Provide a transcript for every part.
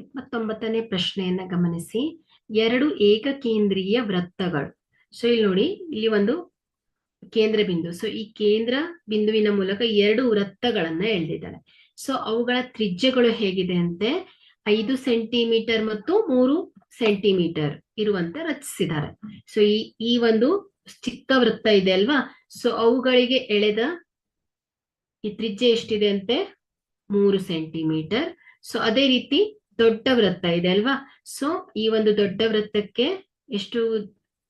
ಇಪ್ಪತ್ತೊಂಬತ್ತನೇ ಪ್ರಶ್ನೆಯನ್ನ ಗಮನಿಸಿ. ಎರಡು ಏಕಕೇಂದ್ರೀಯ ವೃತ್ತಗಳು. ಸೊ ಇಲ್ಲಿ ನೋಡಿ, ಇಲ್ಲಿ ಒಂದು ಕೇಂದ್ರ ಬಿಂದು. ಸೊ ಈ ಕೇಂದ್ರ ಬಿಂದುವಿನ ಮೂಲಕ ಎರಡು ವೃತ್ತಗಳನ್ನ ಎಳೆದಿದ್ದಾರೆ ಸೊ ಅವುಗಳ ತ್ರಿಜ್ಯಗಳು ಹೇಗಿದೆ ಅಂತೆ? ಐದು ಸೆಂಟಿಮೀಟರ್ ಮತ್ತು ಮೂರು ಸೆಂಟಿಮೀಟರ್ ಇರುವಂತೆ ರಚಿಸಿದ್ದಾರೆ. ಸೊ ಈ ಈ ಒಂದು ಚಿಕ್ಕ ವೃತ್ತ ಇದೆ ಅಲ್ವಾ? ಸೊ ಅವುಗಳಿಗೆ ಎಳೆದ ಈ ತ್ರಿಜ್ಯ ಎಷ್ಟಿದೆ ಅಂತೆ? ಮೂರು ಸೆಂಟಿಮೀಟರ್. ಸೊ ಅದೇ ರೀತಿ ದೊಡ್ಡ ವೃತ್ತ ಇದೆ ಅಲ್ವಾ? ಸೊ ಈ ಒಂದು ದೊಡ್ಡ ವೃತ್ತಕ್ಕೆ ಎಷ್ಟು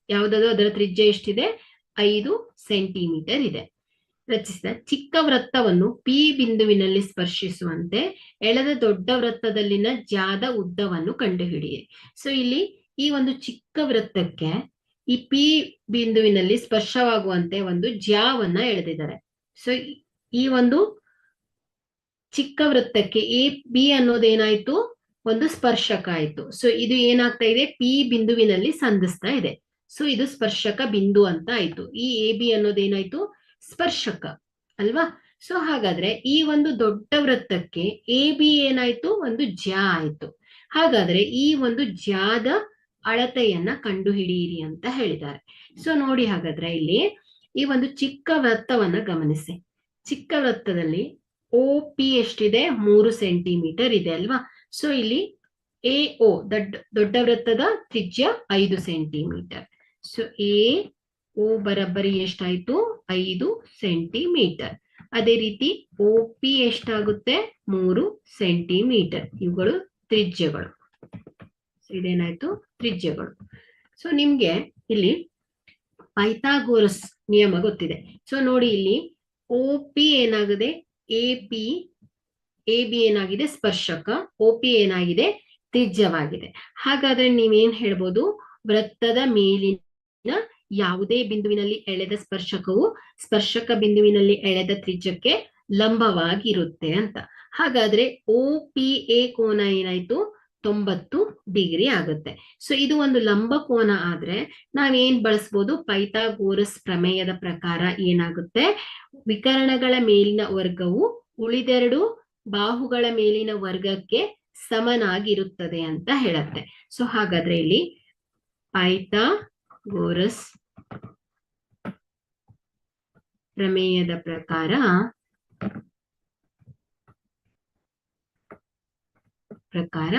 ಯಾವ್ದಾದ್ರು ಅದರ ತ್ರಿಜ್ಯ ಎಷ್ಟಿದೆ? ಐದು ಸೆಂಟಿಮೀಟರ್ ಇದೆ. ರಚಿಸಿದ ಚಿಕ್ಕ ವೃತ್ತವನ್ನು ಪಿ ಬಿಂದುವಿನಲ್ಲಿ ಸ್ಪರ್ಶಿಸುವಂತೆ ಎಳೆದ ದೊಡ್ಡ ವೃತ್ತದಲ್ಲಿನ ಜಾದ ಉದ್ದವನ್ನು ಕಂಡುಹಿಡಿಯಿರಿ. ಸೊ ಇಲ್ಲಿ ಈ ಒಂದು ಚಿಕ್ಕ ವೃತ್ತಕ್ಕೆ ಈ ಪಿ ಬಿಂದುವಿನಲ್ಲಿ ಸ್ಪರ್ಶವಾಗುವಂತೆ ಒಂದು ಜಾವನ್ನ ಎಳೆದಿದ್ದಾರೆ. ಸೊ ಈ ಒಂದು ಚಿಕ್ಕ ವೃತ್ತಕ್ಕೆ ಎ, ಬಿ ಅನ್ನೋದೇನಾಯ್ತು? ಒಂದು ಸ್ಪರ್ಶಕ ಆಯ್ತು. ಸೊ ಇದು ಏನಾಗ್ತಾ ಇದೆ? ಪಿ ಬಿಂದುವಿನಲ್ಲಿ ಸಂಧಿಸ್ತಾ ಇದೆ. ಸೊ ಇದು ಸ್ಪರ್ಶಕ ಬಿಂದು ಅಂತ ಆಯ್ತು. ಈ ಎ ಬಿ ಅನ್ನೋದೇನಾಯ್ತು ಸ್ಪರ್ಶಕ. ಅಲ್ವಾ? ಸೊ ಹಾಗಾದ್ರೆ ಈ ಒಂದು ದೊಡ್ಡ ವೃತ್ತಕ್ಕೆ ಎ ಬಿ ಏನಾಯ್ತು? ಒಂದು ಜ್ಯಾ ಆಯ್ತು. ಹಾಗಾದ್ರೆ ಈ ಒಂದು ಜಾದ ಅಳತೆಯನ್ನ ಕಂಡುಹಿಡಿಯಿರಿ ಅಂತ ಹೇಳಿದ್ದಾರೆ. ಸೊ ನೋಡಿ ಹಾಗಾದ್ರೆ ಇಲ್ಲಿ ಈ ಒಂದು ಚಿಕ್ಕ ವೃತ್ತವನ್ನ ಗಮನಿಸಿ. ಚಿಕ್ಕ ವೃತ್ತದಲ್ಲಿ ಓ ಪಿ ಎಷ್ಟಿದೆ? ಮೂರು ಸೆಂಟಿಮೀಟರ್ ಇದೆ, ಅಲ್ವಾ? ಸೊ ಇಲ್ಲಿ ಎ ಓ ದೊಡ್ಡ ದೊಡ್ಡ ವೃತ್ತದ ತ್ರಿಜ್ಯ ಐದು ಸೆಂಟಿಮೀಟರ್ ಸೊ ಎ ಓ ಬರಬ್ಬರಿ ಎಷ್ಟಾಯ್ತು? ಐದು ಸೆಂಟಿಮೀಟರ್ ಅದೇ ರೀತಿ ಒ ಪಿ ಎಷ್ಟಾಗುತ್ತೆ? ಮೂರು ಸೆಂಟಿಮೀಟರ್ ಇವುಗಳು ತ್ರಿಜ್ಯಗಳು. ಇದೇನಾಯ್ತು? ತ್ರಿಜ್ಯಗಳು. ಸೊ ನಿಮ್ಗೆ ಇಲ್ಲಿ ಪೈಥಾಗೋರಸ್ ನಿಯಮ ಗೊತ್ತಿದೆ. ಸೊ ನೋಡಿ ಇಲ್ಲಿ ಓ ಪಿ ಏನಾಗಿದೆ ಎ ಪಿ ಎ ಬಿ ಏನಾಗಿದೆ? ಸ್ಪರ್ಶಕ. ಒ ಪಿ ಏನಾಗಿದೆ? ತ್ರಿಜ್ಯವಾಗಿದೆ. ಹಾಗಾದ್ರೆ ನೀವೇನ್ ಹೇಳ್ಬೋದು? ವೃತ್ತದ ಮೇಲಿನ ಯಾವುದೇ ಬಿಂದುವಿನಲ್ಲಿ ಎಳೆದ ಸ್ಪರ್ಶಕವು ಸ್ಪರ್ಶಕ ಬಿಂದುವಿನಲ್ಲಿ ಎಳೆದ ತ್ರಿಜ್ಯಕ್ಕೆ ಲಂಬವಾಗಿರುತ್ತೆ ಅಂತ. ಹಾಗಾದ್ರೆ ಓ ಪಿ ಎ ಕೋನ ಏನಾಯ್ತು? ತೊಂಬತ್ತು ಡಿಗ್ರಿ ಆಗುತ್ತೆ. ಸೊ ಇದು ಒಂದು ಲಂಬ ಕೋನ ಆದ್ರೆ ನಾವೇನ್ ಬಳಸ್ಬೋದು? ಪೈಥಾಗೋರಸ್ ಪ್ರಮೇಯದ ಪ್ರಕಾರ ಏನಾಗುತ್ತೆ? ವಿಕರಣಗಳ ಮೇಲಿನ ವರ್ಗವು ಉಳಿದೆರಡು ಬಾಹುಗಳ ಮೇಲಿನ ವರ್ಗಕ್ಕೆ ಸಮನಾಗಿರುತ್ತದೆ ಅಂತ ಹೇಳತ್ತೆ. ಸೊ ಹಾಗಾದ್ರೆ ಇಲ್ಲಿ ಪೈಥಾಗೋರಸ್ ಪ್ರಮೇಯದ ಪ್ರಕಾರ ಪ್ರಕಾರ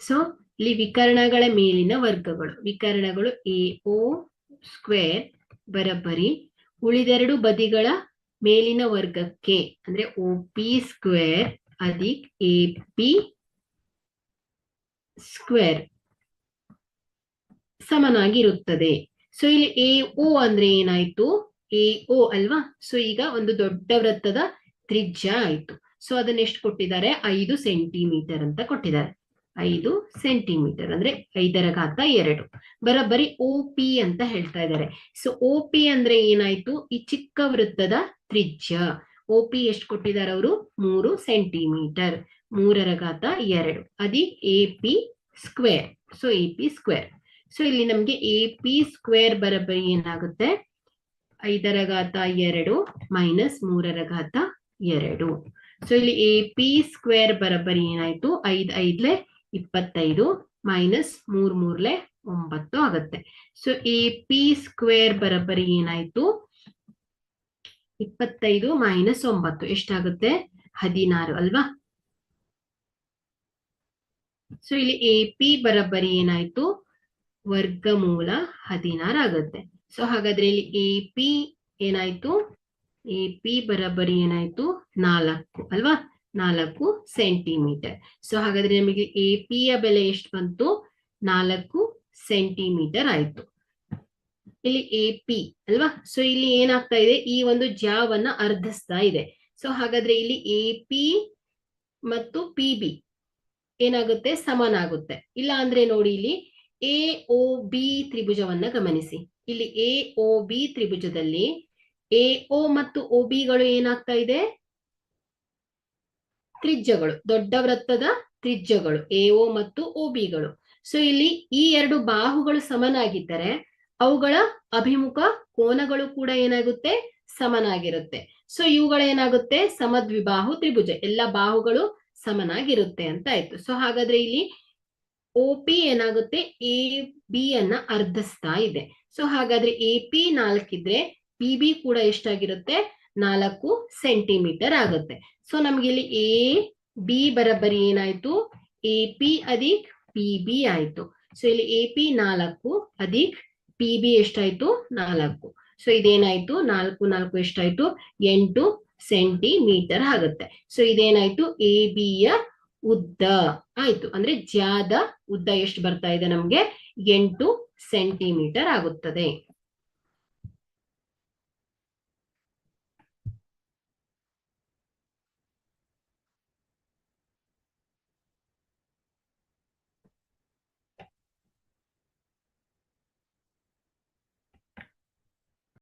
ಸೊ ಇಲ್ಲಿ ವಿಕರಣಗಳ ಮೇಲಿನ ವರ್ಗಗಳು. ವಿಕರಣಗಳು ಎ ಓ ಸ್ಕ್ವೇರ್ ಬರಬ್ಬರಿ, ಉಳಿದೆರಡು ಬದಿಗಳ ಮೇಲಿನ ವರ್ಗಕ್ಕೆ, ಅಂದ್ರೆ ಒ ಪಿ ಸ್ಕ್ವೇರ್ ಅದಿಕ್ ಎ ಪಿ ಸ್ಕ್ವೇರ್ ಸಮನಾಗಿರುತ್ತದೆ. ಸೊ ಇಲ್ಲಿ ಎ ಓ ಅಂದ್ರೆ ಏನಾಯ್ತು? ಎ ಓ ಅಲ್ವಾ? ಸೊ ಈಗ ಒಂದು ದೊಡ್ಡ ವೃತ್ತದ ತ್ರಿಜ್ಯ ಆಯ್ತು. ಸೊ ಅದನ್ನ ಎಷ್ಟು ಕೊಟ್ಟಿದ್ದಾರೆ? ಐದು ಸೆಂಟಿಮೀಟರ್ ಅಂತ ಕೊಟ್ಟಿದ್ದಾರೆ. ಐದು ಸೆಂಟಿಮೀಟರ್ ಅಂದ್ರೆ ಐದರ ಘಾತ ಎರಡು. ಬರೋಬ್ಬರಿ ಓ ಪಿ ಅಂತ ಹೇಳ್ತಾ ಇದ್ದಾರೆ. ಸೊ ಓ ಪಿ ಅಂದ್ರೆ ಏನಾಯ್ತು? ಈ ಚಿಕ್ಕ ವೃತ್ತದ ತ್ರಿಜ್ಯ. ಓ ಪಿ ಎಷ್ಟು ಕೊಟ್ಟಿದ್ದಾರೆ ಅವರು? ಮೂರು ಸೆಂಟಿಮೀಟರ್ ಮೂರರ ಘಾತ ಎರಡು. ಅದಿ A P square so A P square so ಇಲ್ಲಿ ನಮ್ಗೆ ಎ ಪಿ ಸ್ಕ್ವೇರ್ ಬರಬರಿ ಏನಾಗುತ್ತೆ? ಐದರ ಘಾತ ಎರಡು ಮೈನಸ್ ಮೂರರ ಘಾತ ಎರಡು. ಸೊ ಇಲ್ಲಿ ಎ ಪಿ ಸ್ಕ್ವೇರ್ ಬರೋಬ್ಬರಿ ಏನಾಯ್ತು? ಐದ್, ಐದ್ಲೆ ಇಪ್ಪತ್ತೈದು ಮೈನಸ್ ಮೂರ್ ಮೂರ್ಲೆ ಒಂಬತ್ತು ಆಗುತ್ತೆ. ಸೊ ಈ ಪಿ ಸ್ಕ್ವೇರ್ ಬರಬರಿ ಏನಾಯ್ತು? ಇಪ್ಪತ್ತೈದು ಮೈನಸ್ ಒಂಬತ್ತು, ಎಷ್ಟಾಗುತ್ತೆ? ಹದಿನಾರು ಅಲ್ವಾ? ಸೊ ಇಲ್ಲಿ ಎ ಪಿ ಬರಬರಿ ಏನಾಯ್ತು? ವರ್ಗಮೂಲ ಹದಿನಾರು ಆಗುತ್ತೆ. ಸೊ ಹಾಗಾದ್ರೆ ಇಲ್ಲಿ ಎ ಪಿ ಏನಾಯ್ತು? ಎ ಪಿ ಬರಬರಿ ಏನಾಯ್ತು? ನಾಲ್ಕು ಅಲ್ವಾ? ನಾಲ್ಕು ಸೆಂಟಿಮೀಟರ್. ಸೊ ಹಾಗಾದ್ರೆ ನಮಗೆ ಎ ಪಿ ಯ ಬೆಲೆ ಎಷ್ಟು ಬಂತು? ನಾಲ್ಕು ಸೆಂಟಿಮೀಟರ್ ಆಯ್ತು. ಇಲ್ಲಿ ಎ ಪಿ ಅಲ್ವಾ? ಸೊ ಇಲ್ಲಿ ಏನಾಗ್ತಾ ಇದೆ? ಈ ಒಂದು ಜಾವನ್ನ ಅರ್ಧಿಸ್ತಾ ಇದೆ. ಸೊ ಹಾಗಾದ್ರೆ ಇಲ್ಲಿ ಎ ಪಿ ಮತ್ತು ಪಿ ಬಿ ಏನಾಗುತ್ತೆ? ಸಮನಾಗುತ್ತೆ. ಇಲ್ಲ ಅಂದ್ರೆ ನೋಡಿ ಇಲ್ಲಿ ಎ ಒ ಬಿ ತ್ರಿಭುಜವನ್ನ ಗಮನಿಸಿ. ಇಲ್ಲಿ ಎ ಒ ಬಿ ತ್ರಿಭುಜದಲ್ಲಿ ಎ ಒ ಮತ್ತು ಒ ಬಿಗಳು ಏನಾಗ್ತಾ ಇದೆ? ತ್ರಿಜ್ಯಗಳು, ದೊಡ್ಡ ವೃತ್ತದ ತ್ರಿಜ್ಯಗಳು, ಎ ಒ ಮತ್ತು ಒ ಬಿಗಳು. ಸೊ ಇಲ್ಲಿ ಈ ಎರಡು ಬಾಹುಗಳು ಸಮನಾಗಿದ್ದರೆ ಅವುಗಳ ಅಭಿಮುಖ ಕೋನಗಳು ಕೂಡ ಏನಾಗುತ್ತೆ? ಸಮನಾಗಿರುತ್ತೆ. ಸೊ ಇವುಗಳೇನಾಗುತ್ತೆ ಸಮದ್ವಿಬಾಹು ತ್ರಿಭುಜ. ಎಲ್ಲ ಬಾಹುಗಳು ಸಮನಾಗಿರುತ್ತೆ ಅಂತ ಆಯ್ತು. ಸೊ ಹಾಗಾದ್ರೆ ಇಲ್ಲಿ ಒ ಪಿ ಏನಾಗುತ್ತೆ? ಎ ಬಿ ಅನ್ನ ಅರ್ಧಿಸ್ತಾ ಇದೆ. ಸೊ ಹಾಗಾದ್ರೆ ಎ ಪಿ ನಾಲ್ಕಿದ್ರೆ ಪಿ ಬಿ ಕೂಡ ಎಷ್ಟಾಗಿರುತ್ತೆ? ನಾಲ್ಕು ಸೆಂಟಿಮೀಟರ್ ಆಗುತ್ತೆ. ಸೊ ನಮ್ಗೆ ಇಲ್ಲಿ ಎ ಬಿ ಬರಬರಿ ಏನಾಯ್ತು? ಎ ಪಿ ಅಧಿಕ್ ಪಿ ಬಿ ಆಯ್ತು. ಸೊ ಇಲ್ಲಿ ಎ ಪಿ ನಾಲ್ಕು ಅಧಿಕ್ ಪಿ ಬಿ ಎಷ್ಟಾಯ್ತು? ನಾಲ್ಕು. ಸೊ ಇದೇನಾಯ್ತು? ನಾಲ್ಕು ನಾಲ್ಕು ಎಷ್ಟಾಯ್ತು? ಎಂಟು ಸೆಂಟಿಮೀಟರ್ ಆಗುತ್ತೆ. ಸೊ ಇದೇನಾಯ್ತು? ಎ ಬಿಯ ಉದ್ದ ಆಯ್ತು. ಅಂದ್ರೆ ಜಾದ ಉದ್ದ ಎಷ್ಟು ಬರ್ತಾ ಇದೆ ನಮ್ಗೆ? ಎಂಟು ಸೆಂಟಿಮೀಟರ್ ಆಗುತ್ತದೆ.